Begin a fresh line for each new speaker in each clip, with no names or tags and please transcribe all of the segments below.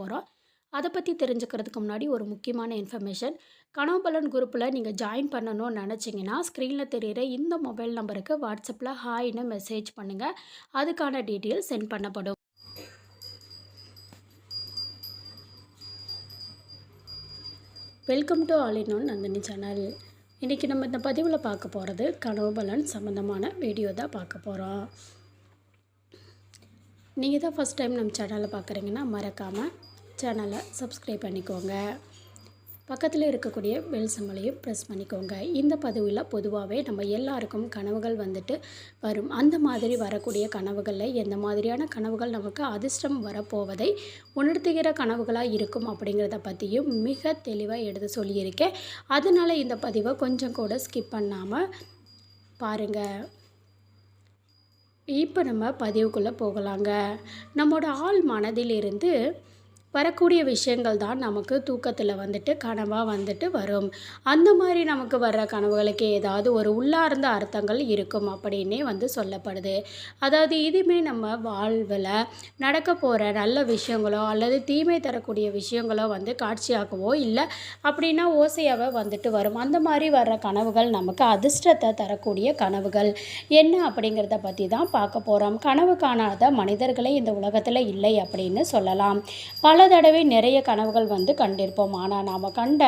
போகிறோம் அதை பற்றி தெரிஞ்சுக்கிறதுக்கு முன்னாடி ஒரு முக்கியமான இன்ஃபர்மேஷன் கனவுபலன் குரூப்பில் நீங்கள் ஜாயின் பண்ணணும்னு நினச்சிங்கன்னா ஸ்க்ரீனில் தெரிகிற இந்த மொபைல் நம்பருக்கு வாட்ஸ்அப்பில் ஹாய்னு மெசேஜ் பண்ணுங்கள் அதுக்கான டீட்டெயில் சென்ட் பண்ணப்படும். Welcome to all in one Nandini channel இன்றைக்கி நம்ம இந்த பதிவில் பார்க்க போகிறது கனவுபலன் சம்மந்தமான வீடியோ தான் பார்க்க போகிறோம் நீங்கள் தான் ஃபஸ்ட் டைம் நம்ம சேனலை பார்க்குறீங்கன்னா மறக்காமல் சேனலை சப்ஸ்கிரைப் பண்ணிக்கோங்க. பக்கத்தில் இருக்கக்கூடிய பெல் சிம்பலையும் ப்ரெஸ் பண்ணிக்கோங்க. இந்த பதிவில் பொதுவாகவே நம்ம எல்லாருக்கும் கனவுகள் வந்துட்டு வரும். அந்த மாதிரி வரக்கூடிய கனவுகளில் எந்த மாதிரியான கனவுகள் நமக்கு அதிர்ஷ்டம் வரப்போவதை உணர்த்துகிற கனவுகளாக இருக்கும் அப்படிங்கிறத பற்றியும் மிக தெளிவாக எடுத்து சொல்லியிருக்கேன். அதனால் இந்த பதிவை கொஞ்சம் கூட ஸ்கிப் பண்ணாமல் பாருங்கள் இப்போ நம்ம பதிவுக்குள்ளே போகலாங்க. நம்மளோட ஆள் மனதிலிருந்து வரக்கூடிய விஷயங்கள் தான் நமக்கு தூக்கத்தில் வந்துட்டு கனவாக வந்துட்டு வரும். அந்த மாதிரி நமக்கு வர்ற கனவுகளுக்கு ஏதாவது ஒரு உள்ளார்ந்த அர்த்தங்கள் இருக்கும் அப்படின்னே வந்து சொல்லப்படுது. அதாவது இதுவுமே நம்ம வாழ்வில் நடக்க போகிற நல்ல விஷயங்களோ அல்லது தீமை தரக்கூடிய விஷயங்களோ வந்து காட்சியாகவோ இல்லை அப்படின்னா ஓசையாகவே வந்துட்டு வரும். அந்த மாதிரி வர்ற கனவுகள் நமக்கு அதிர்ஷ்டத்தை தரக்கூடிய கனவுகள். என்ன அப்படிங்கிறத பற்றி தான் பார்க்க போகிறோம் கனவு காணாத மனிதர்களே இந்த உலகத்தில் இல்லை அப்படின்னு சொல்லலாம். பல பல தடவை நிறைய கனவுகள் வந்து கண்டிருப்போம். ஆனால் நாம் கண்ட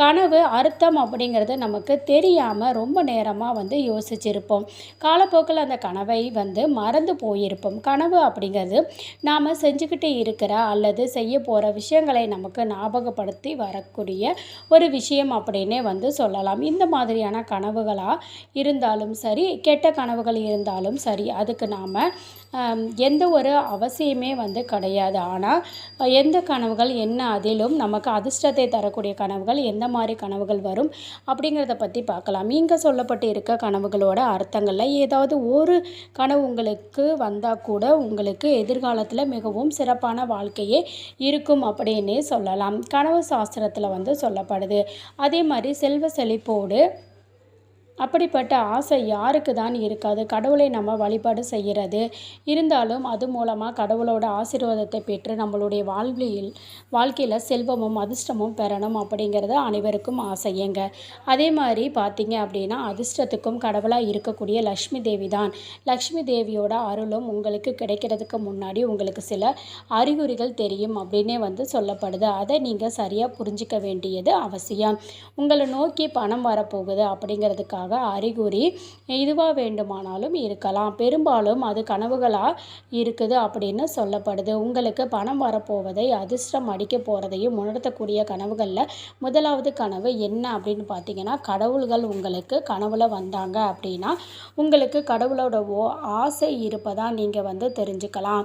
கனவு அர்த்தம் அப்படிங்கிறது நமக்கு தெரியாமல் ரொம்ப நேரமாக வந்து யோசிச்சிருப்போம். காலப்போக்கில் அந்த கனவை வந்து மறந்து போயிருப்போம். கனவு அப்படிங்கிறது நாம் செஞ்சுக்கிட்டு இருக்கிற அல்லது செய்ய போகிற விஷயங்களை நமக்கு ஞாபகப்படுத்தி வரக்கூடிய ஒரு விஷயம் அப்படின்னே வந்து சொல்லலாம். இந்த மாதிரியான கனவுகளாக இருந்தாலும் சரி கெட்ட கனவுகள் இருந்தாலும் சரி அதுக்கு நாம் எந்த ஒரு அவசியமே வந்து கிடையாது. ஆனால் எந்த கனவுகள் என்ன அதிலும் நமக்கு அதிர்ஷ்டத்தை தரக்கூடிய கனவுகள் எந்த மாதிரி கனவுகள் வரும் அப்படிங்கிறத பற்றி பார்க்கலாம். இங்கே சொல்லப்பட்டு இருக்க கனவுகளோட அர்த்தங்களில் ஏதாவது ஒரு கனவு உங்களுக்கு வந்தால் கூட உங்களுக்கு எதிர்காலத்தில் மிகவும் சிறப்பான வாழ்க்கையே இருக்கும் அப்படின்னே சொல்லலாம். கனவு சாஸ்திரத்தில் வந்து சொல்லப்படுது. அதே மாதிரி செல்வ செழிப்போடு அப்படிப்பட்ட ஆசை யாருக்கு தான் இருக்காது. கடவுளை நம்ம வழிபாடு செய்கிறது இருந்தாலும் அது மூலமாக கடவுளோட ஆசீர்வாதத்தை பெற்று நம்மளுடைய வாழ்வியல் வாழ்க்கையில் செல்வமும் அதிர்ஷ்டமும் பெறணும் அப்படிங்கிறது அனைவருக்கும் ஆசையங்க. அதே மாதிரி பார்த்தீங்க அப்படின்னா அதிர்ஷ்டத்துக்கும் கடவுளாக இருக்கக்கூடிய லக்ஷ்மி தேவி தான். லக்ஷ்மி தேவியோட அருளும் உங்களுக்கு கிடைக்கிறதுக்கு முன்னாடி உங்களுக்கு சில அறிகுறிகள் தெரியும் அப்படின்னே வந்து சொல்லப்படுது. அதை நீங்கள் சரியாக புரிஞ்சிக்க வேண்டியது அவசியம். உங்களை நோக்கி பணம் வரப்போகுது அப்படிங்கிறதுக்காக என்பதாக அறிகுறி இதுவாக வேண்டுமானாலும் இருக்கலாம். பெரும்பாலும் அது கனவுகளாக இருக்குது அப்படின்னு சொல்லப்படுது. உங்களுக்கு பணம் வரப்போவதை அதிர்ஷ்டம் அடிக்க போகிறதையும் உணர்த்தக்கூடிய கனவுகளில் முதலாவது கனவு என்ன அப்படின்னு பார்த்தீங்கன்னா கடவுள்கள் உங்களுக்கு கனவுல வந்தாங்க அப்படின்னா உங்களுக்கு கடவுளோட ஆசை இருப்பதாக நீங்கள் வந்து தெரிஞ்சுக்கலாம்.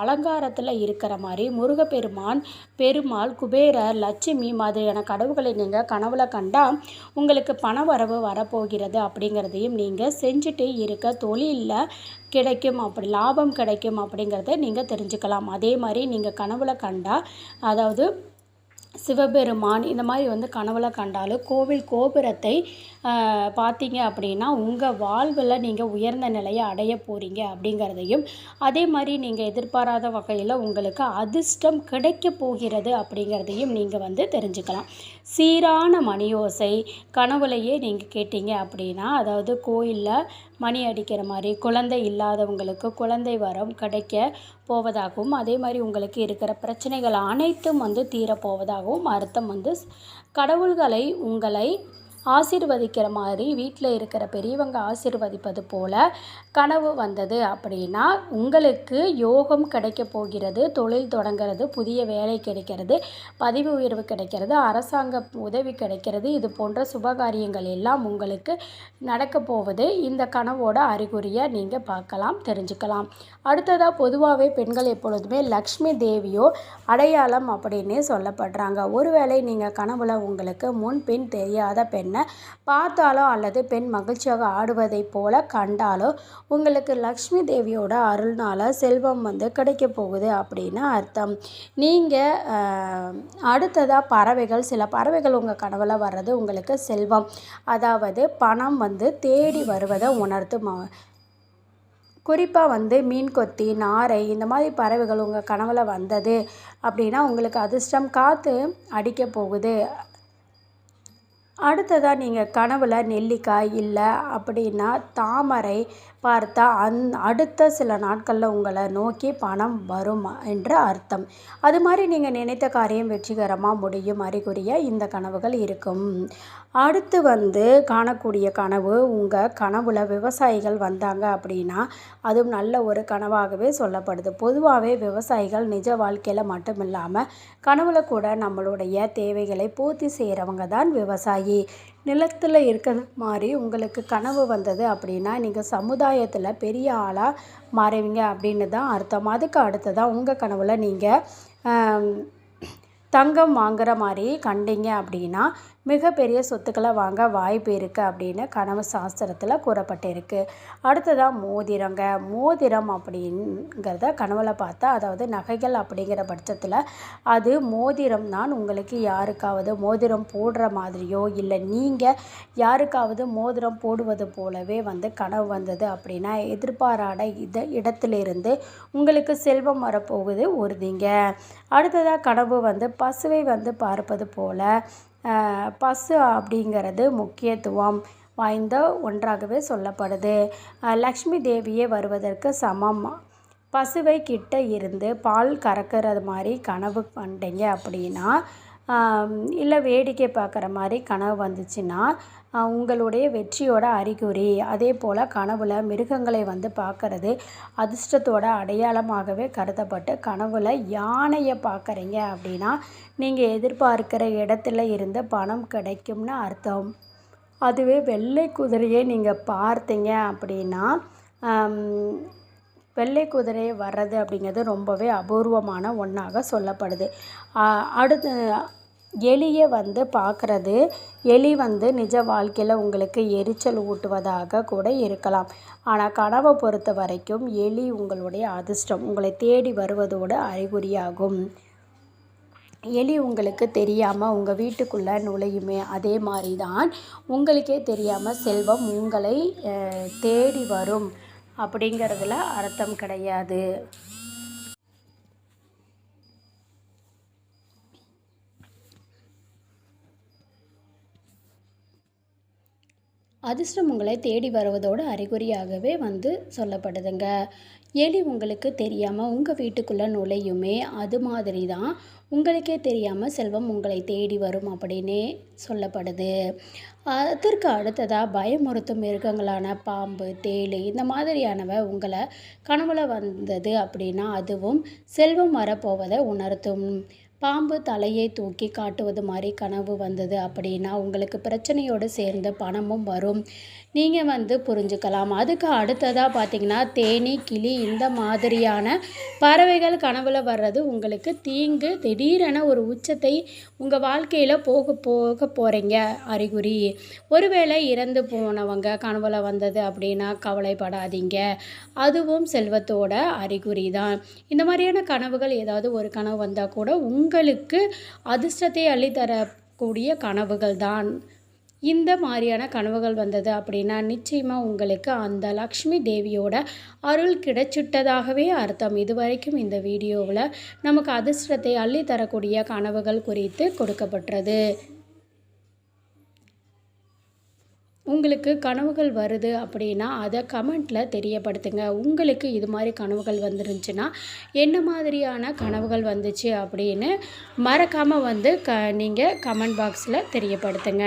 அலங்காரத்தில் இருக்கிற மாதிரி முருகப்பெருமான் பெருமாள் குபேரர் லட்சுமி மாதிரியான கடவுளை நீங்கள் கனவுல கண்டால் உங்களுக்கு பண வரவு வரப்போகிறது போகிறது அப்படிங்கிறதையும் நீங்கள் செஞ்சுட்டு இருக்க தொழிலில் கிடைக்கும் அப்படி லாபம் கிடைக்கும் அப்படிங்கிறத நீங்கள் தெரிஞ்சுக்கலாம். அதே மாதிரி நீங்கள் கனவுல கண்டால் அதாவது சிவபெருமான் இந்த மாதிரி வந்து கனவுல கண்டாலும் கோவில் கோபுரத்தை பார்த்தீங்க அப்படின்னா உங்கள் வாழ்வில் நீங்கள் உயர்ந்த நிலையை அடைய போகிறீங்க அப்படிங்கிறதையும் அதே மாதிரி நீங்கள் எதிர்பாராத வகையில் உங்களுக்கு அதிர்ஷ்டம் கிடைக்க போகிறது அப்படிங்கிறதையும் நீங்கள் வந்து தெரிஞ்சுக்கலாம். சீரான மணியோசை கனவுலையே நீங்கள் கேட்டீங்க அப்படின்னா அதாவது கோயிலில் மணி அடிக்கிற மாதிரி குழந்தை இல்லாதவங்களுக்கு குழந்தை வரம் கிடைக்க போவதாகவும் அதே மாதிரி உங்களுக்கு இருக்கிற பிரச்சனைகள் அனைத்தும் வந்து தீரப்போவதாகவும் அர்த்தம் வந்து கடவுள்களை உங்களை ஆசீர்வதிக்கிற மாதிரி வீட்டில் இருக்கிற பெரியவங்க ஆசீர்வதிப்பது போல் கனவு வந்தது அப்படின்னா உங்களுக்கு யோகம் கிடைக்க போகிறது தொழில் தொடங்கிறது புதிய வேலை கிடைக்கிறது பதிவு உயர்வு கிடைக்கிறது அரசாங்க உதவி கிடைக்கிறது இது போன்ற சுபகாரியங்கள் எல்லாம் உங்களுக்கு நடக்க போவது. இந்த கனவோட அறிகுறியை நீங்கள் பார்க்கலாம் தெரிஞ்சுக்கலாம். அடுத்ததாக பொதுவாகவே பெண்கள் எப்பொழுதுமே லக்ஷ்மி தேவியோ அடையாளம் அப்படின்னே சொல்லப்படுறாங்க. ஒருவேளை நீங்கள் கனவுல உங்களுக்கு முன் பின் தெரியாத பெண் என்ன? பார்த்தாலோ அல்லது பெண் மகிழ்ச்சியாக ஆடுவதைப் போல கண்டாலோ உங்களுக்கு லக்ஷ்மி தேவியோட அருள்னால் செல்வம் வந்து கிடைக்க போகுது அப்படின்னு அர்த்தம். நீங்கள் அடுத்ததாக பறவைகள் சில பறவைகள் உங்கள் கனவில் வர்றது உங்களுக்கு செல்வம். அதாவது பணம் வந்து தேடி வருவதை உணர்த்தும். குறிப்பாக வந்து மீன் கொத்தி நாரை இந்த மாதிரி பறவைகள் உங்கள் கனவில் வந்தது அப்படின்னா உங்களுக்கு அதிர்ஷ்டம் காற்று அடிக்க போகுது. அடுத்ததாக நீங்கள் கனவில் நெல்லிக்காய் இல்லை அப்படின்னா தாமரை பார்த்தா அந் அடுத்த சில நாட்களில் உங்களை நோக்கி பணம் வரும் என்று அர்த்தம். அது மாதிரி நீங்கள் நினைத்த காரியம் வெற்றிகரமாக முடியும் அறிகுறிய இந்த கனவுகள் இருக்கும். அடுத்து வந்து காணக்கூடிய கனவு உங்கள் கனவுல விவசாயிகள் வந்தாங்க அப்படின்னா அதுவும் நல்ல ஒரு கனவாகவே சொல்லப்படுது. பொதுவாகவே விவசாயிகள் நிஜ வாழ்க்கையில் மட்டும் இல்லாமல் கனவுல கூட நம்மளுடைய தேவைகளை பூர்த்தி செய்கிறவங்க தான் விவசாயி. நிலத்தில் இருக்கிற மாதிரி உங்களுக்கு கனவு வந்தது அப்படின்னா நீங்கள் சமுதாயத்தில் பெரிய ஆளாக மாறுவீங்க அப்படின்னு தான் அர்த்தம். அதுக்கு அடுத்ததாக உங்கள் கனவுல நீங்கள் தங்கம் வாங்குற மாதிரி கண்டிங்க அப்படின்னா மிகப்பெரிய சொத்துக்களை வாங்க வாய்ப்பு இருக்குது அப்படின்னு கனவு சாஸ்திரத்தில் கூறப்பட்டிருக்கு. அடுத்ததாக மோதிரங்க. மோதிரம் அப்படிங்கிறத கனவுல பார்த்தா அதாவது நகைகள் அப்படிங்கிற பட்சத்தில் அது மோதிரம் தான் உங்களுக்கு யாருக்காவது மோதிரம் போடுற மாதிரியோ இல்லை நீங்கள் யாருக்காவது மோதிரம் போடுவது போலவே வந்து கனவு வந்தது அப்படின்னா எதிர்பாராத இத இடத்திலிருந்து உங்களுக்கு செல்வம் வரப்போகுது உறுதிங்க. அடுத்ததாக கனவு வந்து பசுவை வந்து பார்ப்பது போல் பசு அப்படிங்கிறது முக்கியத்துவம் வாய்ந்த ஒன்றாகவே சொல்லப்படுது. லக்ஷ்மி தேவியே வருவதற்கு சமம். பசுவை கிட்ட இருந்து பால் கறக்கிறது மாதிரி கனவு கண்டீங்க அப்படின்னா இல்லை வேடிக்கை பார்க்குற மாதிரி கனவு வந்துச்சுன்னா உங்களுடைய வெற்றியோட அறிகுறி. அதே போல் கனவுல மிருகங்களை வந்து பார்க்கறது அதிர்ஷ்டத்தோட அடையாளமாகவே கருதப்பட்டு கனவுல யானையை பார்க்குறீங்க அப்படின்னா நீங்கள் எதிர்பார்க்கிற இடத்துல இருந்து பணம் கிடைக்கும்னு அர்த்தம். அதுவே வெள்ளை குதிரையை நீங்கள் பார்த்தீங்க அப்படின்னா வெள்ளை குதிரை வர்றது அப்படிங்கிறது ரொம்பவே அபூர்வமான ஒன்றாக சொல்லப்படுது. அடுத்து எலியை வந்து பார்க்குறது எலி வந்து நிஜ வாழ்க்கையில் உங்களுக்கு எரிச்சல் ஊட்டுவதாக கூட இருக்கலாம். ஆனால் கனவை பொறுத்த வரைக்கும் எலி உங்களுடைய அதிர்ஷ்டம். உங்களை தேடி வருவதோடு அறிகுறியாகும். எலி உங்களுக்கு தெரியாமல் உங்கள் வீட்டுக்குள்ளே நுழையுமே. அதே மாதிரி தான் உங்களுக்கே தெரியாமல் செல்வம் உங்களை தேடி வரும். அப்படிங்கிறதுல அர்த்தம் கிடையாது. அதிர்ஷ்டம் உங்களை தேடி வருவதோடு அறிகுறியாகவே வந்து சொல்லப்படுதுங்க. எலி உங்களுக்கு தெரியாமல் உங்கள் வீட்டுக்குள்ளே நுழையுமே அது மாதிரி தான் உங்களுக்கே தெரியாமல் செல்வம் உங்களை தேடி வரும் அப்படின்னே சொல்லப்படுது. அதற்கு அடுத்ததாக பயமுறுத்தும் மிருகங்களான பாம்பு தேள் இந்த மாதிரியானவை உங்களை கனவுல வந்தது அப்படின்னா அதுவும் செல்வம் வரப்போவதை உணர்த்தும். பாம்பு தலையை தூக்கி காட்டுவது மாதிரி கனவு வந்தது அப்படின்னா உங்களுக்கு பிரச்சனையோடு சேர்ந்து பணமும் வரும். நீங்கள் வந்து புரிஞ்சுக்கலாம். அதுக்கு அடுத்ததாக பார்த்தீங்கன்னா தேனி கிளி இந்த மாதிரியான பறவைகள் கனவில் வர்றது உங்களுக்கு தீங்கு திடீரென ஒரு உச்சத்தை உங்கள் வாழ்க்கையில் போக போக போகிறீங்க அறிகுறி. ஒருவேளை இறந்து போனவங்க கனவில் வந்தது அப்படின்னா கவலைப்படாதீங்க. அதுவும் செல்வத்தோட அறிகுறி தான் இந்த மாதிரியான கனவுகள் ஏதாவது ஒரு கனவு வந்தால் கூட உங்களுக்கு அதிர்ஷ்டத்தை அள்ளித்தரக்கூடிய கனவுகள் தான் இந்த மாதிரியான கனவுகள் வந்தது அப்படின்னா நிச்சயமாக உங்களுக்கு அந்த லக்ஷ்மி தேவியோட அருள் கிடைச்சிட்டதாகவே அர்த்தம். இது வரைக்கும் இந்த வீடியோவில் நமக்கு அதிர்ஷ்டத்தை அள்ளி தரக்கூடிய கனவுகள் குறித்து கொடுக்கப்பட்டது. உங்களுக்கு கனவுகள் வருது அப்படின்னா அதை கமெண்ட்டில் தெரியப்படுத்துங்க. உங்களுக்கு இது மாதிரி கனவுகள் வந்துருந்துச்சுன்னா என்ன மாதிரியான கனவுகள் வந்துச்சு அப்படின்னு மறக்காமல் வந்து க நீங்கள் கமெண்ட் பாக்ஸில் தெரியப்படுத்துங்க.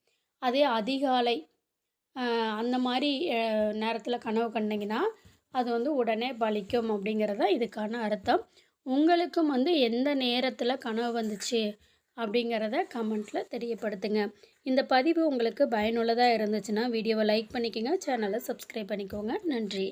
அதே அதிகாலை அந்த மாதிரி நேரத்தில் கனவு கண்டிங்கன்னா அது வந்து உடனே பலிக்கும் அப்படிங்கிறது தான் இதுக்கான அர்த்தம். உங்களுக்கும் வந்து எந்த நேரத்தில் கனவு வந்துச்சு அப்படிங்கிறத கமெண்ட்டில் தெரியப்படுத்துங்க. இந்த பதிவு உங்களுக்கு பயனுள்ளதாக இருந்துச்சுன்னா வீடியோவை லைக் பண்ணிக்கோங்க சேனலை சப்ஸ்கிரைப் பண்ணிக்கோங்க. நன்றி.